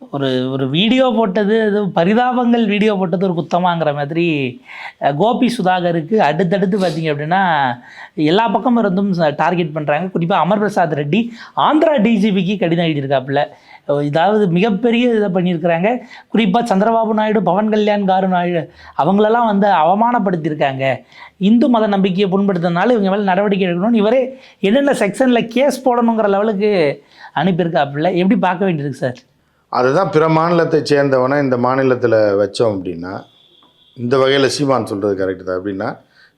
ஒரு ஒரு வீடியோ போட்டது அது பரிதாபங்கள் வீடியோ போட்டது ஒரு குத்தமாங்கிற மாதிரி கோபி சுதாகருக்கு அடுத்தடுத்து பார்த்தீங்க அப்படின்னா எல்லா பக்கமும் இருந்தும் டார்கெட் பண்ணுறாங்க குறிப்பாக அமர் பிரசாத் ரெட்டி ஆந்திரா டிஜிபிக்கு கடிதம் எழுதியிருக்காப்புல. இதாவது மிகப்பெரிய இதை பண்ணியிருக்கிறாங்க. குறிப்பாக சந்திரபாபு நாயுடு பவன் கல்யாண் காரு நாயுடு அவங்களெல்லாம் வந்து அவமானப்படுத்தியிருக்காங்க. இந்து மத நம்பிக்கையை புண்படுத்தினால இவங்க மேலே நடவடிக்கை எடுக்கணும்னு இவரே என்னென்ன செக்ஷனில் கேஸ் போடணுங்கிற லெவலுக்கு அனுப்பியிருக்காப்புல. எப்படி பார்க்க வேண்டியிருக்கு சார் அதுதான் பிற மாநிலத்தை சேர்ந்தவனை இந்த மாநிலத்தில் வச்சோம் அப்படின்னா இந்த வகையில் சீமான் சொல்கிறது கரெக்டு தான். அப்படின்னா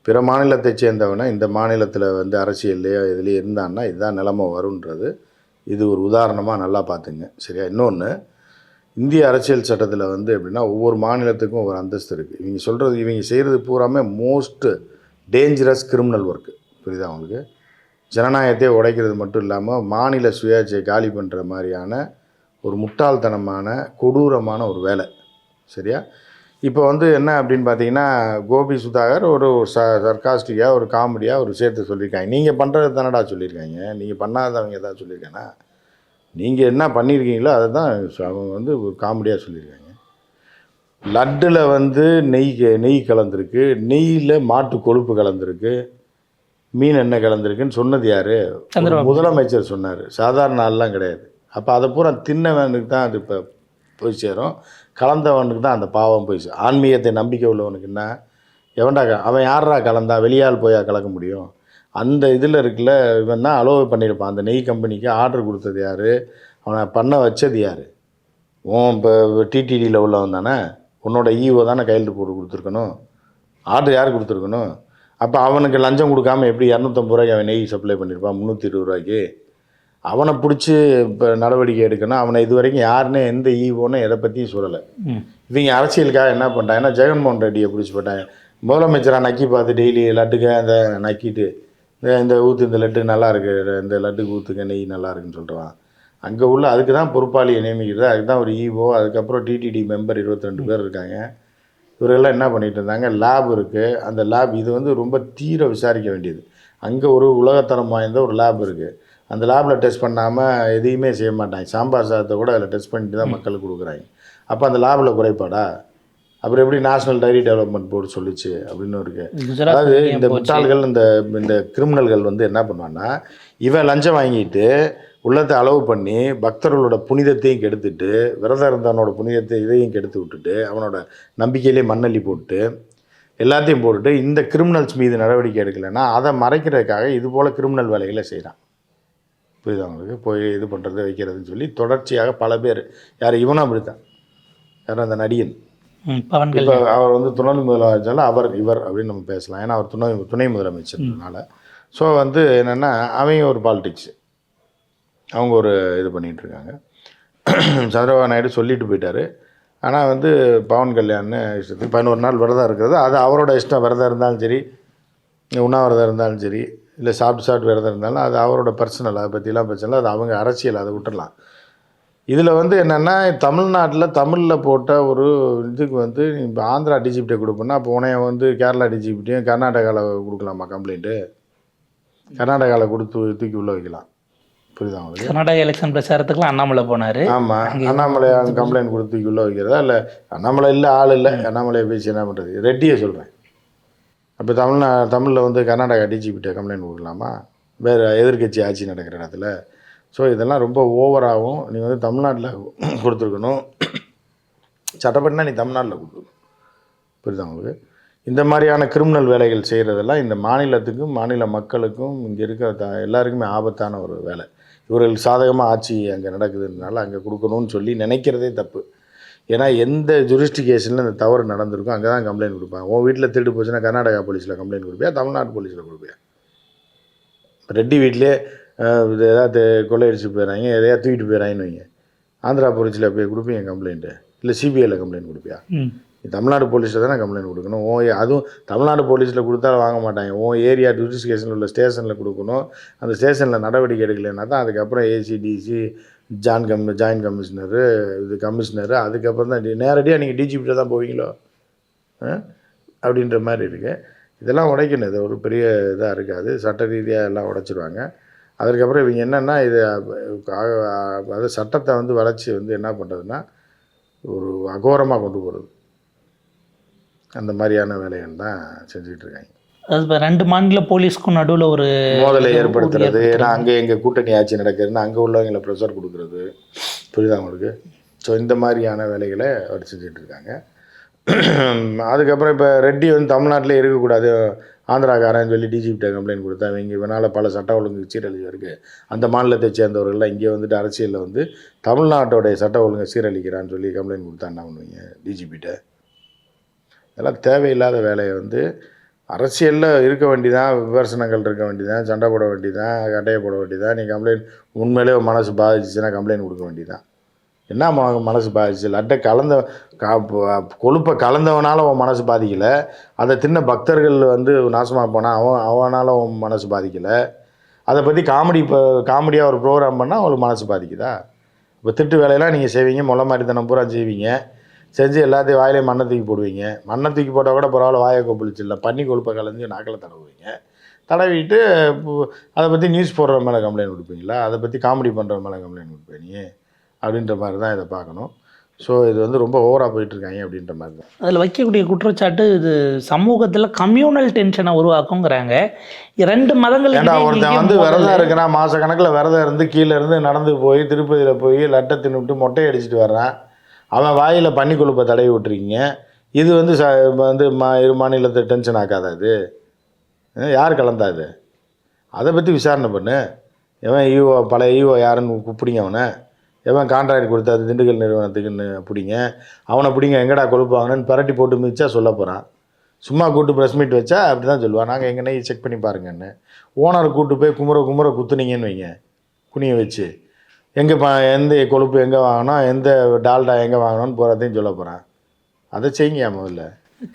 பிற மாநிலத்தை சேர்ந்தவனை இந்த மாநிலத்தில் வந்து அரசியல்லையோ இதுலேயோ இருந்தான்னா இதுதான் நிலமை வருன்றது இது ஒரு உதாரணமாக நல்லா பார்த்துங்க. சரியா? இன்னொன்று இந்திய அரசியல் சட்டத்தில் வந்து எப்படின்னா ஒவ்வொரு மாநிலத்துக்கும் ஒரு அந்தஸ்து இருக்குது இவங்க சொல்கிறது இவங்க செய்கிறது பூராமே மோஸ்ட்டு டேஞ்சரஸ் கிரிமினல் ஒர்க்கு புரியுதா உங்களுக்கு? ஜனநாயகத்தையே உடைக்கிறது மட்டும் இல்லாமல் மாநில சுயாட்சியை காலி பண்ணுற மாதிரியான ஒரு முட்டாள்தனமான கொடூரமான ஒரு வேலை. சரியா? இப்போ வந்து என்ன அப்படின்னு பார்த்தீங்கன்னா கோபி சுதாகர் ஒரு ச சர்காஸ்டிக்காக ஒரு காமெடியாக ஒரு சேர்த்து சொல்லியிருக்காங்க. நீங்கள் பண்ணுறது தானடா சொல்லியிருக்காங்க? நீங்கள் பண்ணாதவங்க ஏதாவது சொல்லியிருக்காங்கன்னா நீங்கள் என்ன பண்ணியிருக்கீங்களோ அதை தான் அவங்க வந்து ஒரு காமெடியாக சொல்லியிருக்காங்க. லட்டில் வந்து நெய் நெய் கலந்துருக்கு நெய்யில் மாட்டு கொழுப்பு கலந்துருக்கு மீன் எண்ணெய் கலந்துருக்குன்னு சொன்னது யார். முதலமைச்சர் சொன்னார். சாதாரண ஆள்லாம் கிடையாது. அப்போ அதை பூரா தின்னவனுக்கு தான் அது இப்போ போய் சேரும். கலந்தவனுக்கு தான் அந்த பாவம் போய் சேரும். ஆன்மீகத்தை நம்பிக்கை உள்ளவனுக்கு என்ன? எவன்டா க- அவன் யாரா கலந்தா? வெளியால் போயா கலக்க முடியும்? அந்த இதில் இருக்குல்ல இவன் தான் அலோவ் பண்ணியிருப்பான் அந்த நெய் கம்பெனிக்கு ஆர்டர் கொடுத்தது யார்? அவனை பண்ண வச்சது யார்? உன் இப்போ டிடிடியில் உள்ளவன் தானே? உன்னோட ஈஓ தானே கையெழுத்து போட்டு கொடுத்துருக்கணும்? ஆர்டர் யார் கொடுத்துருக்கணும்? அப்போ அவனுக்கு லஞ்சம் கொடுக்காம எப்படி இரநூத்தம்பது ரூபாய்க்கு அவன் நெய் சப்ளை பண்ணியிருப்பான் முந்நூற்றி இருபது ரூபாய்க்கு. அவனை பிடிச்சி இப்போ நடவடிக்கை எடுக்கணும். அவனை இது வரைக்கும் யாருன்னு எந்த ஈவோன்னு எதை பற்றியும் சொல்லலை. இவங்க அரசியலுக்காக என்ன பண்ணிட்டாங்கன்னா ஜெகன்மோகன் ரெட்டியை பிடிச்சி போட்டாங்க. முதலமைச்சராக நக்கி பார்த்து டெய்லி லட்டுக்க அந்த நக்கிட்டு இந்த இந்த ஊற்று இந்த லட்டு நல்லா இருக்கு இந்த லட்டுக்கு ஊற்றுக்க நெய் நல்லா இருக்குன்னு சொல்லிட்டுவான் அங்கே உள்ள அதுக்கு தான் பொறுப்பாளியை நியமிக்கிறது. அதுக்கு தான் ஒரு ஈஓ அதுக்கப்புறம் டிடிடி மெம்பர் இருபத்தி ரெண்டு பேர் இருக்காங்க. இவரெல்லாம் என்ன பண்ணிட்டு இருந்தாங்க? லேப் இருக்குது அந்த லேப் இது வந்து ரொம்ப தீர விசாரிக்க வேண்டியது. அங்கே ஒரு உலகத்தரம் வாய்ந்த ஒரு லேப் இருக்குது அந்த லேபில் டெஸ்ட் பண்ணாமல் எதையுமே செய்ய மாட்டாங்க. சாம்பார் சாதத்தை கூட அதில் டெஸ்ட் பண்ணிட்டு தான் மக்களுக்கு கொடுக்குறாங்க. அப்போ அந்த லேபில் குறைபாடா? அப்புறம் எப்படி நேஷனல் டைரி டெவலப்மெண்ட் போர்டு சொல்லிச்சு அப்படின்னு இருக்கு குஜராத் அதாவது இந்த. முட்டாள்கள் இந்த இந்த கிரிமினல்கள் வந்து என்ன பண்ணுவான்னா இவன் லஞ்சம் வாங்கிட்டு உள்ளத்தை அளவு பண்ணி பக்தர்களோட புனிதத்தையும் கெடுத்துட்டு விரதம் இருந்தவனோட புனிதத்தை இதையும் கெடுத்து விட்டுட்டு அவனோட நம்பிக்கையிலே மண்ணள்ளி போட்டு எல்லாத்தையும் போட்டுட்டு இந்த கிரிமினல்ஸ் மீது நடவடிக்கை எடுக்கலைன்னா அதை மறைக்கிறதுக்காக இது போல் கிரிமினல் வேலைகளை செய்கிறான் புரியுதா அவங்களுக்கு போய் இது பண்ணுறது வைக்கிறதுன்னு சொல்லி தொடர்ச்சியாக பல பேர் யார் இவனும் அப்படித்தான். யாரும் அந்த நடிகன். இப்போ அவர் வந்து துணை முதலமைச்சர் அவர் இவர் அப்படின்னு நம்ம பேசலாம். ஏன்னா அவர் துணை துணை முதலமைச்சர்னால. ஸோ வந்து என்னென்னா அவங்க ஒரு பாலிடிக்ஸ் அவங்க ஒரு இது பண்ணிகிட்டு இருக்காங்க. சந்திரபாபு நாயுடு சொல்லிட்டு போயிட்டாரு. ஆனால் வந்து பவன் கல்யாண் இஷ்டத்துக்கு பதினோரு நாள் விரதம் இருக்கிறது. அது அவரோட இஷ்டம் விரதம் இருந்தாலும் சரி உண்ணாவிரதம் இருந்தாலும் சரி இல்லை சாப்பிட்டு சாப்பிட்டு விரதம் இருந்தாலும் அது அவரோட பர்சனல் அதை பற்றிலாம் பிரச்சனை இல்லை. அது அவங்க அரசியல் அதை விட்டுறலாம் இதில் வந்து என்னென்னா தமிழ்நாட்டில் தமிழில் போட்ட ஒரு இதுக்கு வந்து இப்போ ஆந்திரா டிஜிபிட்டே கொடுப்போம்னா அப்போ உனைய வந்து கேரளா டிஜிபிட்டையும் கர்நாடகாவில் கொடுக்கலாமா கம்ப்ளைண்ட்டு கர்நாடகாவில் கொடுத்து தூக்கி உள்ள வைக்கலாம். புரியுதா உங்களுக்கு? கர்நாடகா எலெக்ஷன் பிரச்சாரத்துக்குலாம் அண்ணாமலை போனார். ஆமாம் அண்ணாமலை கம்ப்ளைண்ட் கொடுத்து தூக்கி உள்ள வைக்கிறதா? இல்லை அண்ணாமலை இல்லை ஆள் இல்லை. அண்ணாமலையை பேசி என்ன பண்ணுறது ரெட்டியை சொல்கிறேன் அப்போ தமிழ்நா தமிழில் வந்து கர்நாடகா டிஜிபிட்ட கம்ப்ளைண்ட் கொடுக்கலாமா? வேறு எதிர்க்கட்சி ஆட்சி நடக்கிற இடத்துல ஸோ இதெல்லாம் ரொம்ப ஓவராகவும் நீ வந்து தமிழ்நாட்டில் கொடுத்துருக்கணும். சட்டப்படினா நீ தமிழ்நாட்டில் கொடுக்கணும். புரியுதா உங்களுக்கு? இந்த மாதிரியான கிரிமினல் வேலைகள் செய்கிறதெல்லாம் இந்த மாநிலத்துக்கும் மாநில மக்களுக்கும் இங்கே இருக்கிற த எல்லாருக்குமே ஆபத்தான ஒரு வேலை. இவர்கள் சாதகமாக ஆட்சி அங்கே நடக்குதுனால அங்கே கொடுக்கணும்னு சொல்லி நினைக்கிறதே தப்பு. ஏன்னா எந்த ஜுரிஸ்டிகேஷனில் இந்த தவறு நடந்திருக்கோ அங்கே தான் கம்ப்ளைண்ட் கொடுப்பாங்க. உன் வீட்டில் திருட்டு போச்சுன்னா கர்நாடகா போலீஸில் கம்ப்ளைண்ட் கொடுப்பியா? தமிழ்நாடு போலீஸில் கொடுப்பியா? ரெட்டி வீட்டிலே ஏதாவது கொள்ளையடிச்சு போயிடறாங்க எதையாவது தூக்கிட்டு போயிடறாங்கன்னு வைங்க. ஆந்திரா போலீஸில் போய் கொடுப்பீங்க கம்ப்ளைண்ட்டு இல்லை சிபிஐயில் கம்ப்ளைண்ட் கொடுப்பியா? தமிழ்நாடு போலீஸில் தானே கம்ப்ளைண்ட் கொடுக்கணும். ஓ அதுவும் தமிழ்நாடு போலீஸில் கொடுத்தா வாங்க மாட்டாங்க. ஓ ஏரியா ஜுடிஸ்கேஷனில் உள்ள ஸ்டேஷனில் கொடுக்கணும். அந்த ஸ்டேஷனில் நடவடிக்கை எடுக்கலைன்னா தான் அதுக்கப்புறம் ஏசிடிசி ஜான் கம் ஜாயின்ட் கமிஷனரு இது கமிஷனரு அதுக்கப்புறம் தான் நேரடியாக நீங்கள் டிஜிபிட்ட தான் போவீங்களோ? அப்படின்ற மாதிரி இருக்குது இதெல்லாம் உடைக்கணும். இது ஒரு பெரிய இதாக இருக்காது. சட்ட ரீதியாக எல்லாம் உடைச்சிருவாங்க. அதுக்கப்புறம் இவங்க என்னென்னா இது அதாவது சட்டத்தை வந்து வளர்ச்சி வந்து என்ன பண்ணுறதுன்னா ஒரு அகோரமாக கொண்டு போகிறது அந்த மாதிரியான வேலைகள் தான் செஞ்சுக்கிட்டு இருக்காங்க. ரெண்டு மாநில போலீஸ்க்கும் நடுவுல ஒரு மோதலை ஏற்படுத்துறது. ஏன்னா அங்கே எங்கள் கூட்டணி ஆட்சி நடக்குதுன்னு அங்கே உள்ளவங்களை ப்ரெஷர் கொடுக்குறது. புரியுதா உங்களுக்கு? ஸோ இந்த மாதிரியான வேலைகளை அவர் செஞ்சுட்டு இருக்காங்க. அதுக்கப்புறம் இப்போ ரெட்டி வந்து தமிழ்நாட்டிலே இருக்கக்கூடாது. ஆந்திராக்காரன் சொல்லி டிஜிபிட்ட கம்ப்ளைண்ட் கொடுத்தா இவங்க இவனால் பல சட்ட ஒழுங்கு சீரழிவு இருக்குது அந்த மாநிலத்தை சேர்ந்தவர்கள்லாம் இங்கே வந்துட்டு அரசியலில் வந்து தமிழ்நாட்டோடைய சட்ட ஒழுங்கை சீரழிக்கிறான்னு சொல்லி கம்ப்ளைண்ட் கொடுத்தா என்ன பண்ணுவீங்க டிஜிபிட்ட இதெல்லாம் தேவையில்லாத வேலையை வந்து அரசியலில் இருக்க வேண்டியதான் விமர்சனங்கள் இருக்க வேண்டியதான் சண்டை போட வேண்டியதான் கட்டையை போட வேண்டியதான் நீ கம்ப்ளைண்ட் உண்மையிலே மனசு பாதிச்சுன்னா கம்ப்ளைண்ட் கொடுக்க வேண்டியதான் என்ன ம- மனசு பாதிச்சு? லட்டை கலந்த கா கொழுப்பை கலந்தவனால உன் மனசு பாதிக்கலை. அதை தின்ன பக்தர்கள் வந்து நாசமாக போனால் அவன் அவனால் உன் மனசு பாதிக்கலை. அதை பற்றி காமெடி இப்போ காமெடியாக ஒரு ப்ரோக்ராம் பண்ணால் அவங்களுக்கு மனசு பாதிக்குதா? இப்போ திட்டு வேலையெல்லாம் நீங்கள் செய்வீங்க முளை மாதிரி தினம் பூரா செய்வீங்க. செஞ்சு எல்லாத்தையும் வாயிலே மண்ணை தூக்கி போடுவீங்க. மண்ணை தூக்கி போட்டால் கூட பரவாயில்ல வாயை கொப்பளிச்சு இல்லை. பன்னி கொழுப்பை கலந்து நாக்கில் தடவுவீங்க. தடவிட்டு அதை பற்றி நியூஸ் போடுற மேலே கம்ப்ளைண்ட் கொடுப்பீங்களா? அதை பற்றி காமெடி பண்ணுற மேலே கம்ப்ளைண்ட் கொடுப்பீங்க அப்படின்ற மாதிரி தான் இதை பார்க்கணும். ஸோ இது வந்து ரொம்ப ஓவராக போயிட்டுருக்காங்க அப்படின்ற மாதிரி தான். அதில் வைக்கக்கூடிய குற்றச்சாட்டு இது சமூகத்தில் கம்யூனல் டென்ஷனை உருவாக்குங்கிறாங்க. ரெண்டு மதங்கள் ஏன்டா ஒருத்தன் வந்து விரதம் இருக்கிறான் மாத கணக்கில் விரதம் இருந்து கீழே இருந்து நடந்து போய் திருப்பதியில் போய் லட்டை தின்னுட்டு மொட்டை அடிச்சிட்டு வர்றான். அவன் வாயில் பன்னி கொழுப்பை தடவி விட்டுருக்கீங்க. இது வந்து ச வந்து மா இரு மாநிலத்தை டென்ஷன் ஆக்காதா இது யார் கலந்தா இது அதை பற்றி விசாரணை பண்ணு. எவன் ஈவோ பழைய ஈவோ யாருன்னு பிடிங்க அவனை. எவன் கான்ட்ராக்ட் கொடுத்தாது திண்டுக்கல் நிறுவனத்துக்குன்னு பிடிங்க. அவனை பிடிங்க எங்கடா கொழுப்பாங்கன்னு பரட்டி போட்டு மிதிச்சா சொல்ல போகிறான் சும்மா கூட்டு ப்ரெஸ் மீட் வச்சா அப்படி தான் சொல்லுவான். நாங்கள் எங்கன்னே செக் பண்ணி பாருங்கன்னு. ஓனரை கூட்டு போய் குமுற குமுற குத்துனீங்கன்னு வைங்க. குனிய வச்சு. எங்கே பா எந்த கொழுப்பு எங்கே வாங்கணும் எந்த டால்டா எங்கே வாங்கணும்னு போகிறதையும் சொல்ல போகிறான் அதை செய்யுங்க முதல்ல.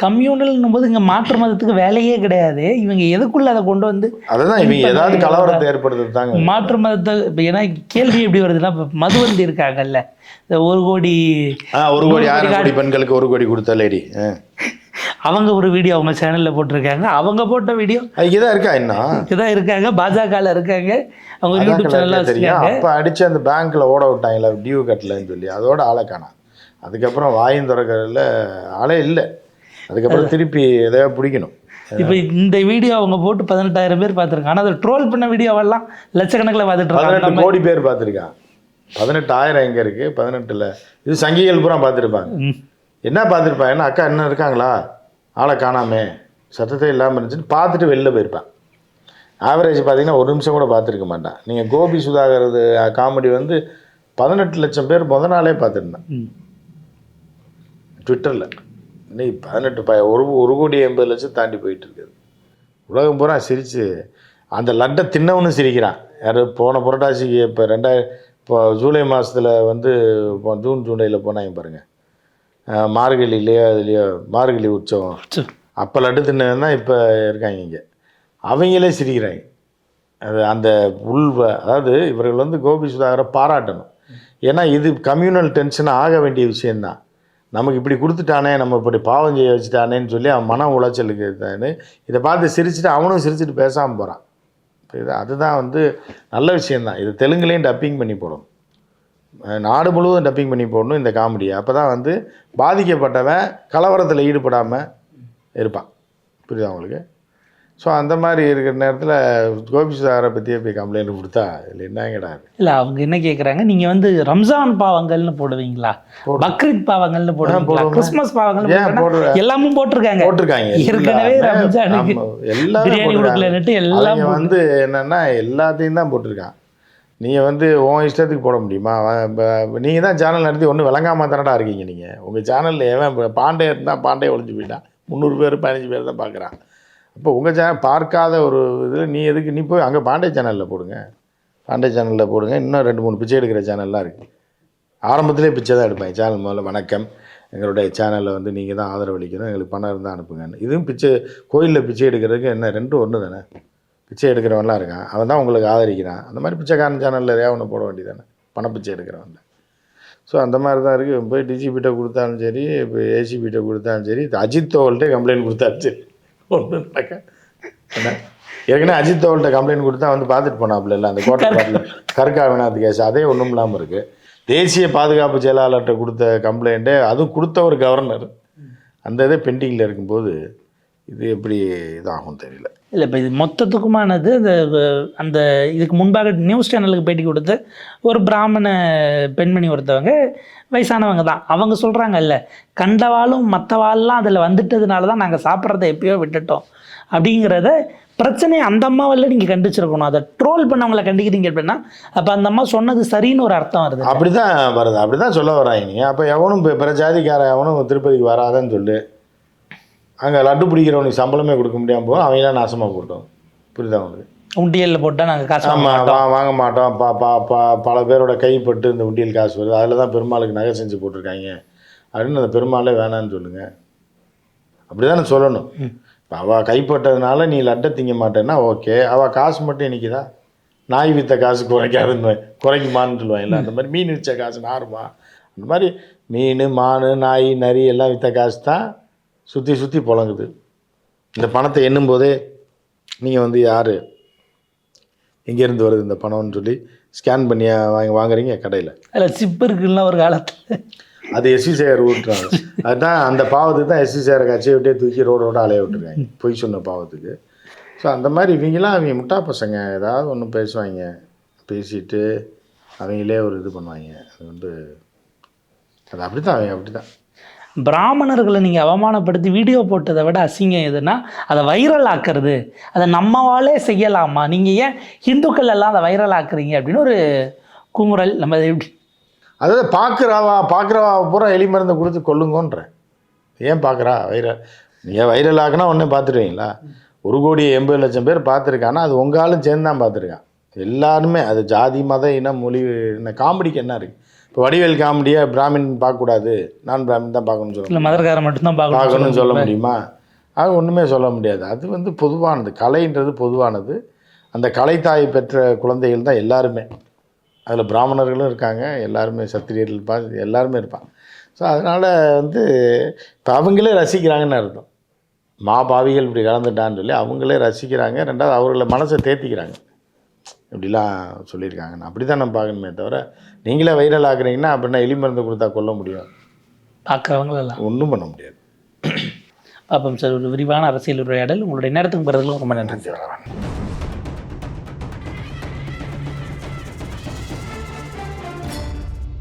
கம்யூனல்னும் போது இங்கே மாற்று மதத்துக்கு வேலையே கிடையாது. இவங்க எதுக்குள்ள அதை கொண்டு வந்து அதை தான் இவங்க ஏதாவது கலவரத்தை ஏற்படுத்துறது தாங்க. மாற்று மதத்தை இப்போ ஏன்னா கேள்வி எப்படி வருதுன்னா இப்போ மதுவந்தி இருக்காங்கல்ல. இந்த ஒரு கோடி ஒரு கோடி ஆயிரம் கோடி பெண்களுக்கு ஒரு கோடி கொடுத்த லேடி அவங்க ஒரு வீடியோ அவங்க சேனலில் போட்டிருக்காங்க. அவங்க போட்ட வீடியோ அதுக்கு தான் இருக்கா இன்னும் இதுதான் இருக்காங்க. பாஜகவில் இருக்காங்க. அவங்க யூடியூப் சேனலில் தெரியும். அப்போ அடிச்சு அந்த பேங்க்கில் ஓட விட்டாங்களே? டியூ கட்டலன்னு சொல்லி. அதோட ஆளை காணாம் அதுக்கப்புறம் வாயும் திறக்கிறதுல ஆளே இல்லை. அதுக்கப்புறம் திருப்பி எதையோ பிடிக்கணும். இப்போ இந்த வீடியோ அவங்க போட்டு பதினெட்டாயிரம் பேர் பார்த்துருக்காங்க. ஆனால் அதை ட்ரோல் பண்ண வீடியோவெல்லாம் லட்சக்கணக்கில் பார்த்துட்டு இருக்காங்க. பதினெட்டு கோடி பேர் பார்த்துருக்கான் பதினெட்டு ஆயிரம் எங்கே இருக்குது பதினெட்டில். இது சங்கிகள் பூரா பார்த்துருப்பாங்க. என்ன பார்த்துருப்பான் என்ன அக்கா இன்னும் இருக்காங்களா? ஆளை காணாமே. சத்தத்தை இல்லாமல் இருந்துச்சுன்னு பார்த்துட்டு வெளில போயிருப்பான். ஆவரேஜ் பார்த்தீங்கன்னா ஒரு நிமிஷம் கூட பார்த்துருக்க மாட்டான். நீங்கள் கோபி சுதாகரது காமெடி வந்து பதினெட்டு லட்சம் பேர் முத நாளே பார்த்துருந்தேன். ட்விட்டரில் இன்னைக்கு பதினெட்டு ப ஒரு ஒரு கோடி எண்பது லட்சம் தாண்டி போயிட்டு இருக்குது. உலகம் பூரா சிரித்து அந்த லட்டை தின்னவனும் சிரிக்கிறான். யார் போன புரட்டாசிக்கு இப்போ ரெண்டாயிரம் இப்போ ஜூலை மாதத்தில் வந்து இப்போ ஜூன் ஜூலையில் போனாங்க பாருங்கள் மார்கழிலேயோ அதுலேயோ மார்கழி உற்சவம். அப்போ லட்டு தின்னவன் தான் இப்போ இருக்காங்க இங்கே. அவங்களே சிரிக்கிறாங்க. அது அந்த உள் அதாவது இவர்கள் வந்து கோபி சுதாகரை பாராட்டணும். ஏன்னா இது கம்யூனல் டென்ஷன் ஆக வேண்டிய விஷயந்தான் நமக்கு இப்படி கொடுத்துட்டானே நம்ம இப்படி பாவம் செய்ய வச்சுட்டானேன்னு சொல்லி அவன் மன உளைச்சலுக்கு இருக்கான்னு இதை பார்த்து சிரிச்சுட்டு அவனும் சிரிச்சுட்டு பேசாமல் போகிறான் இது அதுதான் வந்து நல்ல விஷயந்தான் இது தெலுங்குலேயும் டப்பிங் பண்ணி போடணும் நாடு முழுவதும் டப்பிங் பண்ணி போடணும் இந்த காமெடியை அப்போ தான் வந்து பாதிக்கப்பட்டவன் கலவரத்தில் ஈடுபடாமல் இருப்பான். புரியுதா உங்களுக்கு? ஸோ அந்த மாதிரி இருக்கிற நேரத்தில் கோபி சுதாகரை பற்றியே போய் கம்ப்ளைண்ட் கொடுத்தா இதில் என்னங்கடா? இல்லை அவங்க என்ன கேட்குறாங்க நீங்கள் வந்து ரம்ஜான் பாவங்கள்னு போடுவீங்களா? பக்ரீத் பாவங்கள்னு போடுவீங்களா. கிறிஸ்மஸ் போடுவேன்? எல்லாமும் போட்டிருக்காங்க. போட்டிருக்காங்க. ஏற்கனவே. ரம்ஜானுக்கு எல்லாமே பிரியாணி எல்லாம் வந்து என்னென்னா எல்லாத்தையும் தான் போட்டிருக்கான். நீங்கள் வந்து உன் இஷ்டத்துக்கு போட முடியுமா? நீங்கள் தான் சேனல் நடத்தி ஒன்றும் விளங்காம தானடா இருக்கீங்க நீங்கள் உங்கள் சேனலில் எவன் இப்போ பாண்டே இருந்தால் பாண்டே ஒழிஞ்சு போயிட்டான். முந்நூறு பேர் பதினஞ்சு பேர் தான் பார்க்குறான் அப்போ உங்கள் சேனல் பார்க்காத ஒரு இதில் நீ எதுக்கு நீ போய் அங்கே பாண்டே சேனலில் போடுங்க. பாண்டே சேனலில் போடுங்க. இன்னும் ரெண்டு மூணு பிச்சை எடுக்கிற சேனல்லாம் இருக்குது ஆரம்பத்திலே பிச்சை தான் எடுப்பேன். சேனல் முதல்ல வணக்கம். எங்களுடைய சேனலில் வந்து நீங்கள் தான் ஆதரவளிக்கணும் எங்களுக்கு பணம் இருந்தால் அனுப்புங்கன்னு. இதுவும் பிச்சை கோயிலில் பிச்சை எடுக்கிறதுக்கு என்ன ரெண்டும் ஒன்று தானே பிச்சை எடுக்கிறவன்லாம் இருக்கான். அவன் தான் உங்களுக்கு ஆதரிக்கிறான். அந்த மாதிரி பிச்சைக்காரன் சேனலில் எதையா ஒன்று போட வேண்டியதானே பணப்பிச்சை எடுக்கிறவன் ஸோ அந்த மாதிரி தான் இருக்குது போய் டிஜிபிட்ட கொடுத்தாலும் சரி இப்போ ஏசிபிட்ட கொடுத்தாலும் சரி அஜித் தோவல்கிட்ட கம்ப்ளைண்ட் கொடுத்தாலும் சரி. ஒன்று நடக்க ஏற்கனவே அஜித் தோல்கிட்ட கம்ப்ளைண்ட் கொடுத்தா வந்து பார்த்துட்டு போனாப்புல இல்லை? அந்த கோட்டை கருக்கா வினாத் கேஸ். அதே ஒன்றும் இல்லாமல் இருக்குது தேசிய பாதுகாப்பு செயலாளர்கிட்ட கொடுத்த கம்ப்ளைண்ட்டே அதுவும் கொடுத்த ஒரு கவர்னர் அந்த இதே பெண்டிங்கில் இருக்கும்போது இது எப்படி இதாகும் தெரியல. இல்லை இப்போ இது மொத்தத்துக்குமானது அந்த அந்த இதுக்கு முன்பாக நியூஸ் சேனலுக்கு பேட்டி கொடுத்த ஒரு பிராமண பெண்மணி ஒருத்தவங்க வயசானவங்க தான். அவங்க சொல்கிறாங்கல்ல கண்டவாளும் மற்றவாள்லாம் அதில் வந்துட்டதுனால தான் நாங்கள் சாப்பிட்றத எப்பயோ விட்டுட்டோம். அப்படிங்கிறத பிரச்சனையை அந்த அம்மாவில் நீங்கள் கண்டிச்சிருக்கணும். அதை ட்ரோல் பண்ணவங்கள கண்டிக்கிறீங்க அப்படின்னா அப்போ அந்த அம்மா சொன்னது சரின்னு ஒரு அர்த்தம் வருது அப்படி தான் வருது. அப்படி தான் சொல்ல வராங்க அப்போ எவனும் பிற ஜாதிக்காரன் எவனும் திருப்பதிக்கு வராதன்னு சொல்லு. அங்கே லட்டு பிடிக்கிறவனுக்கு சம்பளமே கொடுக்க முடியாமல் போகும். அவங்களாம் நாசமாக போட்டோம் புரியுதா உங்களுக்கு? உண்டியலில் போட்டால் நாங்கள் காசு ஆமாம் வாங்க மாட்டோம். பா பா பா பல பேரோட கைப்பட்டு இந்த உண்டியல் காசு வருது. அதில் தான் பெருமாளுக்கு நகை செஞ்சு போட்டிருக்காங்க. அப்படின்னு அந்த பெருமாளே வேணான்னு சொல்லுங்கள் அப்படி தானே சொல்லணும் இப்போ அவள் கைப்பட்டதுனால நீ லட்டை திங்க மாட்டேன்னா ஓகே. அவள் காசு மட்டும் நிற்கிதா நாய் வித்த காசு குறைக்காதுன்னு குறைக்குமான்னு சொல்லுவாங்கல்ல அந்த மாதிரி மீன் விற்ற காசு நாருமா? அந்த மாதிரி மீன் மான் நாய் நரி எல்லாம் விற்ற காசு தான் சுற்றி சுற்றி புழங்குது. இந்த பணத்தை எண்ணும் போதே நீங்கள் வந்து யார்? எங்கேருந்து வருது இந்த பணம்னு சொல்லி ஸ்கேன் பண்ணி வாங்க வாங்குறீங்க கடையில். அதில் சிப்பு இருக்குல்ல ஒரு காலத்தில். அது எஸ்வி சேகர் ஊட்டுறாங்க அதுதான் அந்த பாவத்துக்கு தான் எஸ்வி சேகரை கட்சியை விட்டே தூக்கி ரோடு ரோட அலைய விட்டுருக்காங்க பொய் சொன்ன பாவத்துக்கு. ஸோ அந்த மாதிரி இவங்கெல்லாம் அவங்க முட்டா பசங்க. ஏதாவது ஒன்று பேசுவாங்க. பேசிட்டு அவங்களே ஒரு இது பண்ணுவாங்க. அது வந்து அது அப்படி தான் அவங்க அப்படி தான் பிராமணர்களை நீங்கள் அவமானப்படுத்தி வீடியோ போட்டதை விட அசிங்கம் எதுனா அதை வைரல் ஆக்குறது. அதை நம்மவாலே செய்யலாமா? நீங்கள் ஏன் ஹிந்துக்கள் எல்லாம் அதை வைரல் ஆக்குறீங்க அப்படின்னு ஒரு குமுறல். நம்ம எப்படி அதாவது பார்க்குறாவா பார்க்குறவா பூரா எலி மருந்து கொடுத்து கொல்லுங்கன்றேன் ஏன் பார்க்குறா வைரல் நீங்கள் வைரல் ஆக்குனா ஒன்றே பார்த்துருவீங்களா? ஒரு கோடி எண்பது லட்சம் பேர் பார்த்துருக்கானா அது உங்கள் ஆளும் சேர்ந்து தான் பார்த்துருக்கான். எல்லாருமே அது ஜாதி மத இனம் மொழி என்ன காமெடிக்கு என்ன இருக்குது இப்போ வடிவேல் காமெடியை பிராமின் பார்க்கக்கூடாது. நான் பிராமின் தான் பார்க்கணும்னு சொல்ல இல்லை மதர்காரன் மட்டும்தான் பார்க்கணும் பார்க்கணும்னு சொல்ல முடியுமா? அது ஒன்றுமே சொல்ல முடியாது. அது வந்து பொதுவானது. கலைன்றது பொதுவானது. அந்த கலைத்தாய் பெற்ற குழந்தைகள் தான் எல்லாருமே. அதில் பிராமணர்களும் இருக்காங்க. எல்லாருமே சத்திரியர்கள் பா எல்லாருமே இருப்பாங்க. ஸோ அதனால் வந்து இப்போ அவங்களே ரசிக்கிறாங்கன்னு அர்த்தம். மாபாவிகள் இப்படி கலந்துட்டான்னு சொல்லி அவங்களே ரசிக்கிறாங்க. ரெண்டாவது அவர்களை மனசை தேத்திக்கிறாங்க. இப்படிலாம் சொல்லியிருக்காங்க. நான் அப்படி தான் நம்ம பார்க்கணுமே தவிர நீங்களே வைரல் ஆக்குறீங்கன்னா அப்படின்னா எலி மருந்து கொடுத்தா கொல்ல முடியும் பார்க்குறவங்களெல்லாம் ஒன்றும் பண்ண முடியாது. பார்ப்போம் சார் ஒரு விரிவான அரசியல் உரையாடல். உங்களுடைய நேரத்துக்கு பிறகு ரொம்ப நன்றி வணக்கம்.